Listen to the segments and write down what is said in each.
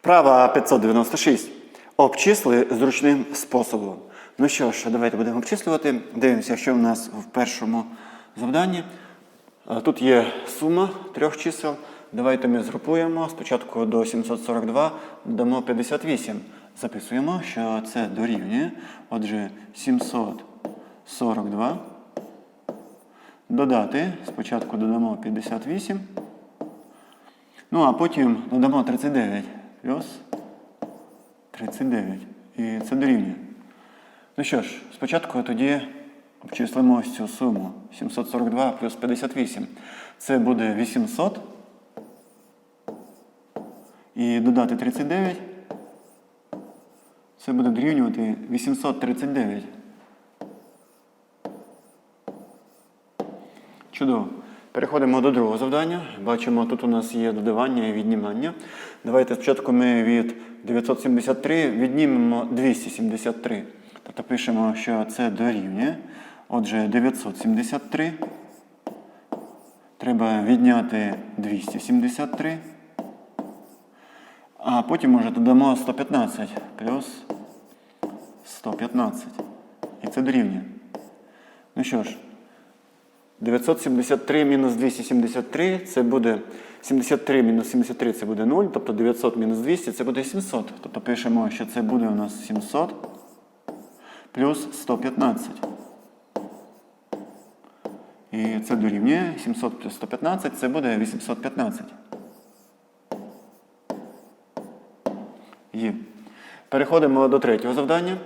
Вправа 596. Обчисли зручним способом. Ну що ж, давайте будемо обчислювати. Дивимося, що в нас в першому завданні. Е, Тут є сума трьох чисел. Давайте ми згрупуємо. Спочатку до 742 додамо 58. Записуємо, що це дорівнює. Отже, 742. Додати. Спочатку додамо 58. Ну, а потім додамо 39 плюс 39. І це дорівнює. Ну що ж, спочатку тоді обчислимо ось цю суму. 742 плюс 58. Це буде 800. І додати 39. Це буде дорівнювати 839. Чудово. Переходимо до другого завдання. Бачимо, тут у нас є додавання і віднімання. Давайте спочатку ми від 973 віднімемо 273. Тобто пишемо, що це дорівнює. Отже, 973. Треба відняти 273. А потім вже додамо 115 плюс 115. І це дорівнює. Ну що ж, 973 мінус 273 це буде 73 мінус 73 це буде 0, тобто 900 мінус 200 це буде 700. Тобто пишемо, що це буде у нас 700 плюс 115. І це дорівнює 700 плюс 115 це буде 815. Є. Переходимо до третього завдання.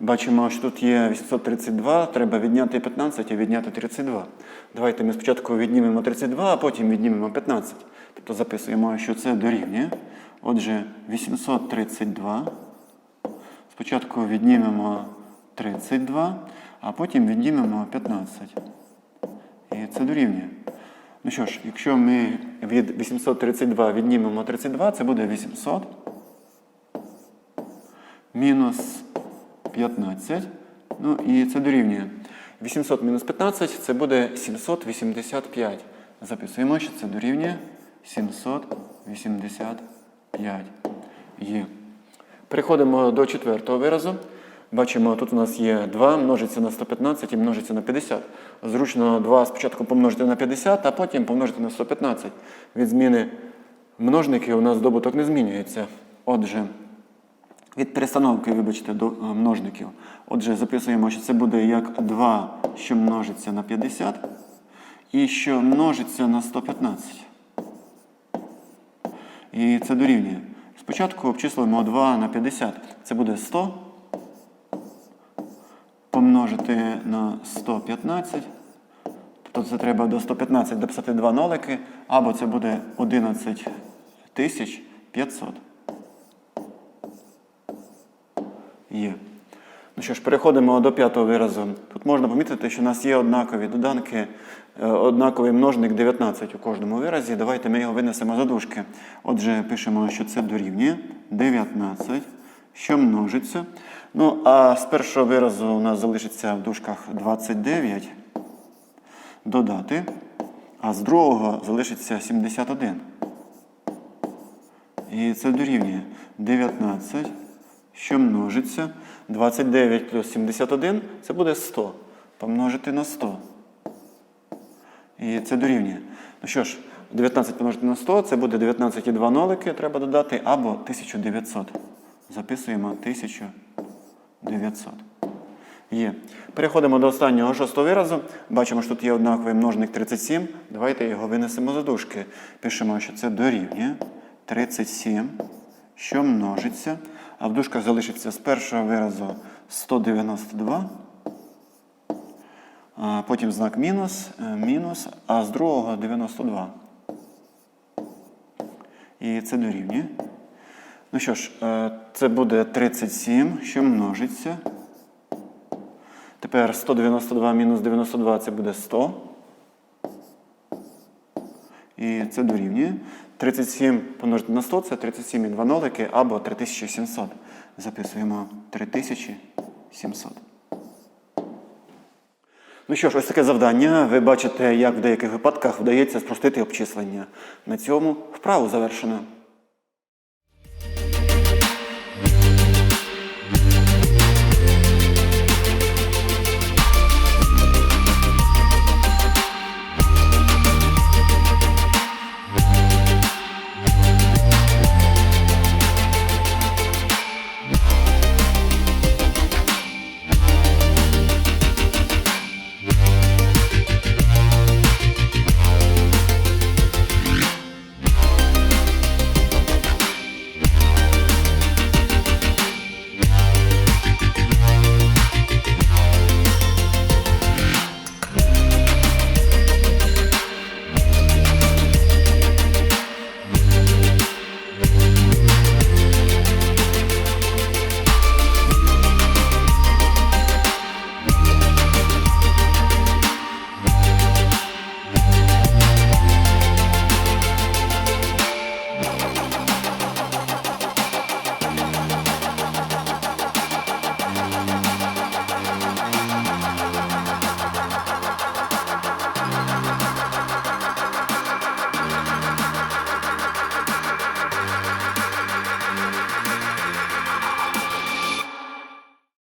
Бачимо, що тут є 832, треба відняти 15 і відняти 32. Давайте ми спочатку віднімемо 32, а потім віднімемо 15. Тобто записуємо, що це дорівнює. Отже, 832. Спочатку віднімемо 32, а потім віднімемо 15. І це дорівнює. Ну що ж, якщо ми від 832 віднімемо 32, це буде 800 мінус 15. Ну і це дорівнює. 800 мінус 15 це буде 785. Записуємо, що це дорівнює 785. Є. Переходимо до четвертого виразу. Бачимо, тут у нас є 2 множиться на 115 і множиться на 50. Зручно 2 спочатку помножити на 50, а потім помножити на 115. Від зміни множників у нас добуток не змінюється. Отже, від перестановки, вибачте, до е, множників. Отже, записуємо, що це буде як 2, що множиться на 50, і що множиться на 115. І це дорівнює. Спочатку обчислюємо 2 на 50. Це буде 100. Помножити на 115. Тобто це треба до 115 дописати 2 нолики, або це буде 11 500. Є. Ну що ж, переходимо до п'ятого виразу. Тут можна помітити, що у нас є однакові доданки, е, однаковий множник 19 у кожному виразі. Давайте ми його винесемо за дужки. Отже, пишемо, що це дорівнює 19, що множиться. Ну, а з першого виразу у нас залишиться в дужках 29 додати, а з другого залишиться 71. І це дорівнює 19 що множиться. 29 плюс 71 це буде 100. Помножити на 100. І це дорівнює. Ну що ж, 19 помножити на 100 це буде 19 і 2 нолики треба додати, або 1900. Записуємо 1900. Є. Переходимо до останнього шостого виразу. Бачимо, що тут є однаковий множник 37. Давайте його винесемо за дужки. Пишемо, що це дорівнює 37, що множиться. А в дужках залишиться з першого виразу 192. А потім знак мінус, е, мінус, а з другого 92. І це дорівнює. Ну що ж, е, це буде 37, що множиться. Тепер 192 мінус 92 це буде 100. І це дорівнює. 37 помножити на 100 це 37 і 2 нолики або 3700. Записуємо 3700. Ну що ж, ось таке завдання. Ви бачите, як в деяких випадках вдається спростити обчислення. На цьому вправу завершено.